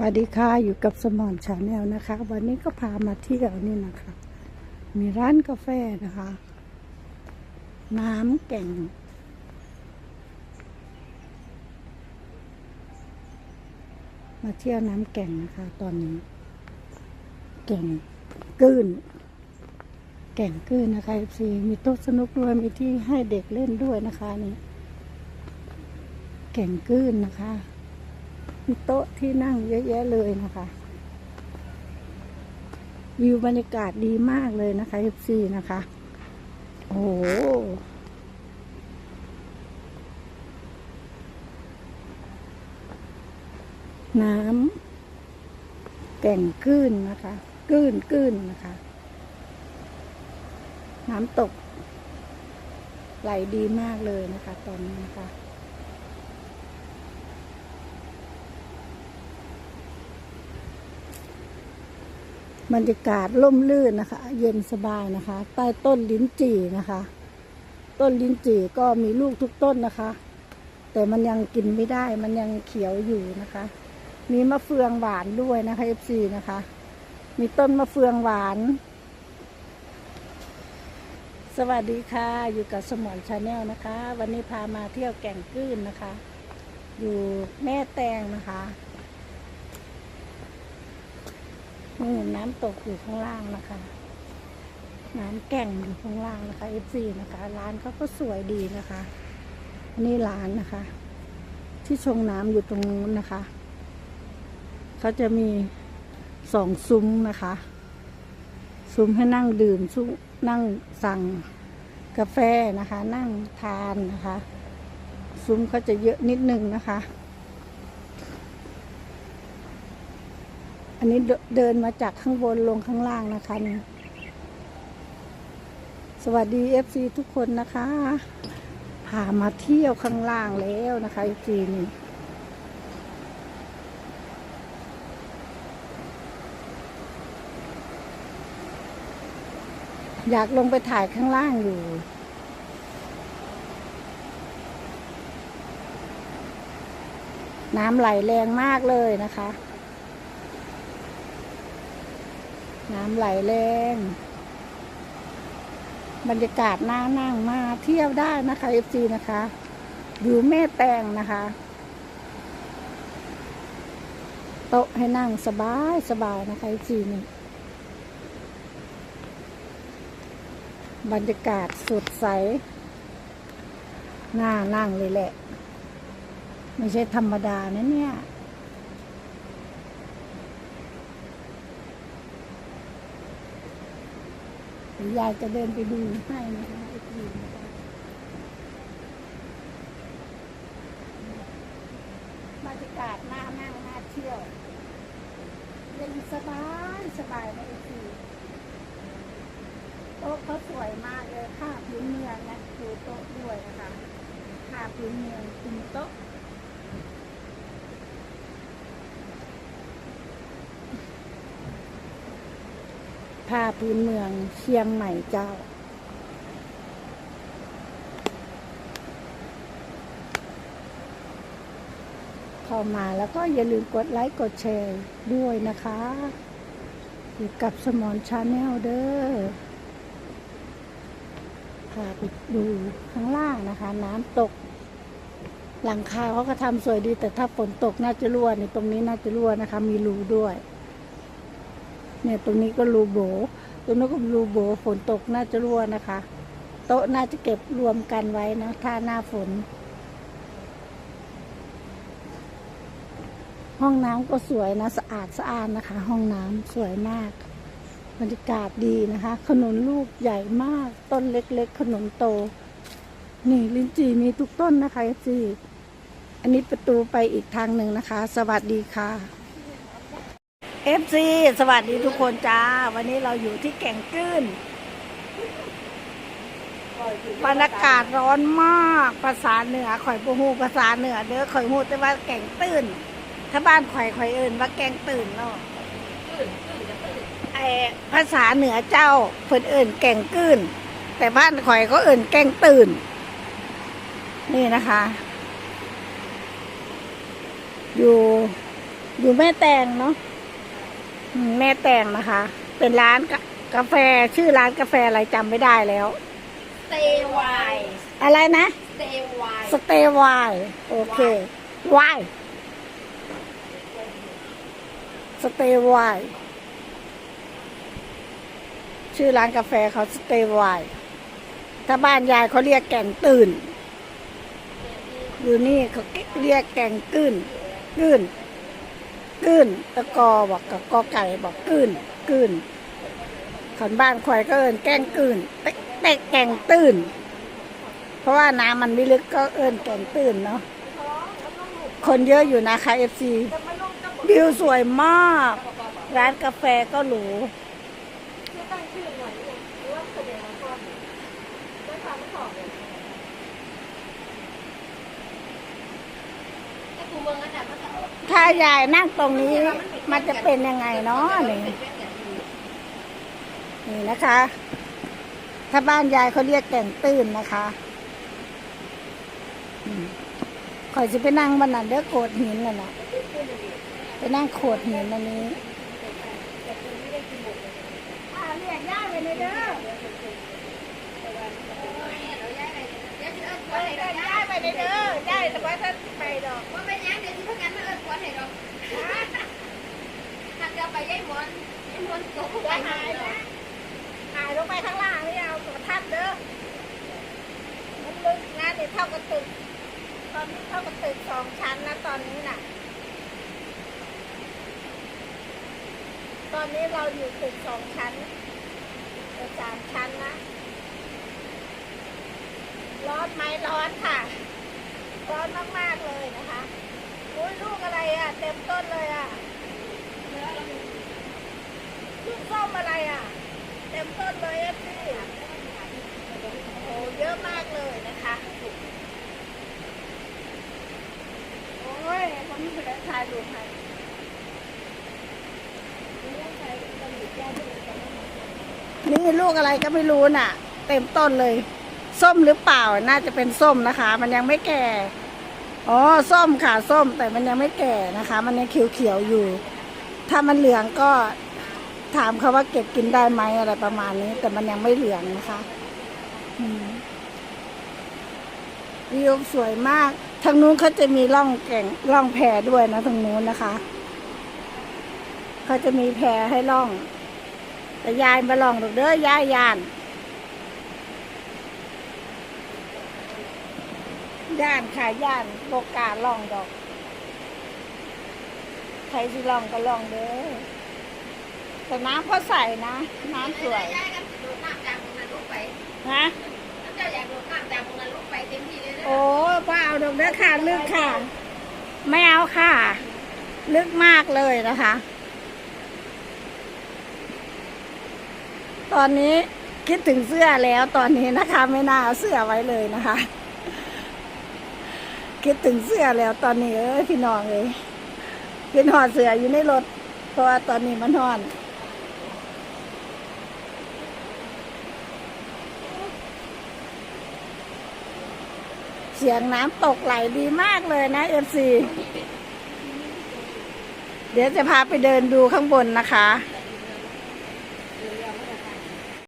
วัสดีค่ะอยู่กับสมอนชาแนลนะคะ วันนี้ก็พามาเที่ยวนี่นะคะ มีร้านกาแฟนะคะ น้ำแก่ง มาเที่ยวน้ำแก่งนะคะ ตอนนี้ แก่งกื้น แก่งกื้นนะคะซีมีโต๊ะสนุกด้วยมีที่ให้เด็กเล่นด้วยนะคะนี่ แก่งกื้นนะคะ มีโต๊ะที่นั่งเยอะแยะเลยนะคะวิวบรรยากาศดีมากเลยนะคะเอฟซีนะคะ โอ้โหน้ำแก่งกื้นนะคะกื้นกื้นนะคะ น้ำตก ไหลดีมากเลยนะคะ ตอนนี้นะคะ บรรยากาศร่มรื่นนะคะ เย็นสบายนะคะ ใต้ต้นลิ้นจี่นะคะ ต้นลิ้นจี่ก็มีลูกทุกต้นนะคะ แต่มันยังกินไม่ได้มันยังเขียวอยู่นะคะ มีมะเฟืองหวานด้วยนะคะเอฟซีนะคะ มีต้นมะเฟืองหวาน สวัสดีค่ะอยู่กับสมอนชาแนลนะคะ วันนี้พามาเที่ยวแก่งกื้นนะคะ อยู่แม่แตงนะคะ นี่น้ำตกอยู่ข้างล่างนะคะ น้ำแก่งอยู่ข้างล่างนะคะเอฟซีนะคะ ร้านเขาก็สวยดีนะคะนนี่ร้านนะคะ ที่ชงน้ำอยู่ตรงนู้นนะคะเขาจะมีสองซุ้มนะคะ ซุ้มให้นั่งดื่มซุ้มนั่งสั่งกาแฟนะคะ นั่งทานนะคะ ซุ้มเขาจะเยอะนิดนึงนะคะ อันนี้เดินมาจากข้างบนลงข้างล่างนะคะสวัสดีเอฟซีทุกคนนะคะพามาเที่ยวข้างล่างแล้วนะคะเอฟซีนี่อยากลงไปถ่ายข้างล่างอยู่ น้ำไหลแรงมากเลยนะคะ น้ำไหลแรงบรรยากาศน่านั่งมาเที่ยวได้นะคะเอฟซีนะคะอยู่แม่แตงนะคะโต๊ะให้นั่งสบายสบายนะคะเอฟซีนี่บรรยากาศสดใสน่านั่งเลยแหละ ไม่ใช่ธรรมดานะเนี่ย เดี๋ ยายจะเดินไปดูให้นะคะไอ้ทีบรรยากาศน่านั่งน่าเที่ยวเย็นสบายสบายนะไอ้ทีโต๊ะเขาสวยมากเลยค่าพื้นเมืองนะดูโต๊ะด้วยนะคะค่าพื้นเมืองคุมโต๊ะ ผ้าพื้นเมืองเชียงใหม่เจ้า เข้ามาแล้วก็อย่าลืมกดไลค์กดแชร์ด้วยนะคะอยู่กับสมอนชาแนลเด้อพาไปดูข้างล่างนะคะ น้ำตก หลังคาเขาก็ทำสวยดีแต่ถ้าฝนตกน่าจะรั่วในตรงนี้น่าจะรั่วนะคะ มีรูด้วย เนี่ยตรงนี้ก็รูโบ ตรงนู้นก็รูโบฝนตกน่าจะรั่วนะคะ โต๊ะน่าจะเก็บรวมกันไว้นะ ถ้าหน้าฝน ห้องน้ำก็สวยนะ สะอาดสะอาดนะคะ ห้องน้ำสวยมากบรรยากาศดีนะคะ ขนุนลูกใหญ่มาก ต้นเล็กๆ ขนุนโต นี่ลิ้นจี่มีทุกต้นนะคะจีอันนี้ประตูไปอีกทางหนึ่งนะคะ สวัสดีค่ะ เอฟซีสวัสดีทุกคนจ้า วันนี้เราอยู่ที่แก่งกื้นบรรยากาศร้อนมากภาษาเหนือข่อยปูฮูภาษาเหนือเด้อข่อยฮูแต่ว่าแก่งตื้น ถ้าบ้านข่อยข่อยเอินว่าแก่งตื่นเนาะไอภาษาเหนือเจ้าเพิ่นเอินแก่งกื้น แต่บ้านข่อยก็เอินแก่งตื่นนี่นะคะ อยู่อยู่แม่แตงเนาะ แม่แตงนะคะ เป็นร้านกะกาแฟชื่อร้านกาแฟอะไรจำไม่ได้แล้วสเตย์ไวอะไรนะสเตย์ไวสเตย์ไวโอเควายสเตย์ไวชื่อร้านกาแฟเขาสเตย์ไวถ้าบ้านยายเขาเรียกแก่งตื่นอยู่นี่เขาเรียกแก่งกื้นกื้น กื้นตะกอบอกกับกอไก่บอกกื้นกื้นขอนบ้านควายก็เอินแกงกื้นแต่แต่แกงตื่นเพราะว่าน้ำมันไม่ลึกก็เอินแกงตื่นเนาะคนเยอะอยู่นะคะเอฟซีวิวสวยมาก ร้านกาแฟก็หรูไอ้กูเมืองอันดับมันจะ ถ้ายายนั่งตรงนี้ มันจะเป็นยังไงเนาะนี่นี่นะคะ ถ้าบ้านยายเขาเรียกแก่งตื้นนะคะอืมคอยจะไปนั่งบนนั้นเด้อโขดหินน่ะนะไปนั่งโขดหินอันนี้เรียกย่าไปเลยเด้อ เดี๋ยวจะเอิ้นขวัญให้ดอก ย่าไป เลยเด้อย่าแต่ว่าถ้าไปดอกว่าเป็นยังเดี๋ยวที่พวกกันมาเอิ้นขวัญให้ดอกหักจะไปยัยมอนยัยมอนตกไปหายนะหายลงไปข้างล่างนี่เอาตัวทัดเด้อมันลึกนะเดี๋ยวเท่ากับตึก ตอนนี้เท่ากับตึกสองชั้นนะตอนนี้น่ะ ตอนนี้เราอยู่ตึกสองชั้นสามชั้นนะร้อนไหมร้อนค่ะ อนมากๆเลยนะคะอุ้ยลูกอะไรอะ เต็มต้นเลยอะลูกส้มอะไรอะ เต็มต้นเลยเอฟซีโอ้เยอะมากเลยนะคะโอ้ยผมไม่ได้ถ่ายรูปให้นี่ลูกอะไรก็ไม่รู้น่ะ เต็มต้นเลย ส้มหรือเปล่าน่าจะเป็นส้มนะคะ มันยังไม่แก่ อ๋อส้มค่ะส้มแต่มันยังไม่แก่นะคะ มันยังเขียวๆอยู่ ถ้ามันเหลืองก็ถามเขาว่าเก็บกินได้ไหมอะไรประมาณนี้ แต่มันยังไม่เหลืองนะคะอืมวิวสวยมากทางนู้นเขาจะมีร่องแก่งร่องแพด้วยนะทางนู้นนะคะเขาจะมีแพให้ล่อง แต่ยายมาลองดูเด้อยายยาน ย่านค่ะย่านโบกล้าล่องดอกใครสิล่องก็ล่องเด้อแต่น้ำเขาใส่นะ น้ำสวยย้ายกันโดดน้ำจากตรงนั้นลงไปนะถ้าเจ้าอยากโดดน้ำจากตรงนั้นลงไปเต็มที่เลยนะโอ้ป้าเอาดอกเด้อค่ะลึกค่ะ ไม่เอาค่ะ ลึกมากเลยนะคะ ตอนนี้คิดถึงเสื้อแล้วตอนนี้นะคะ ไม่น่าเอาเสื้อไว้เลยนะคะ คิดถึงเสื้อแล้วตอนนี้เอ้ยพี่น้องเลยพี่นอนเสื้ออยู่ในรถ เพราะว่าตอนนี้มันนอนเสียงน้ำตกไหลดีมากเลยนะเอฟซีเดี๋ยวจะพาไปเดินดูข้างบนนะคะ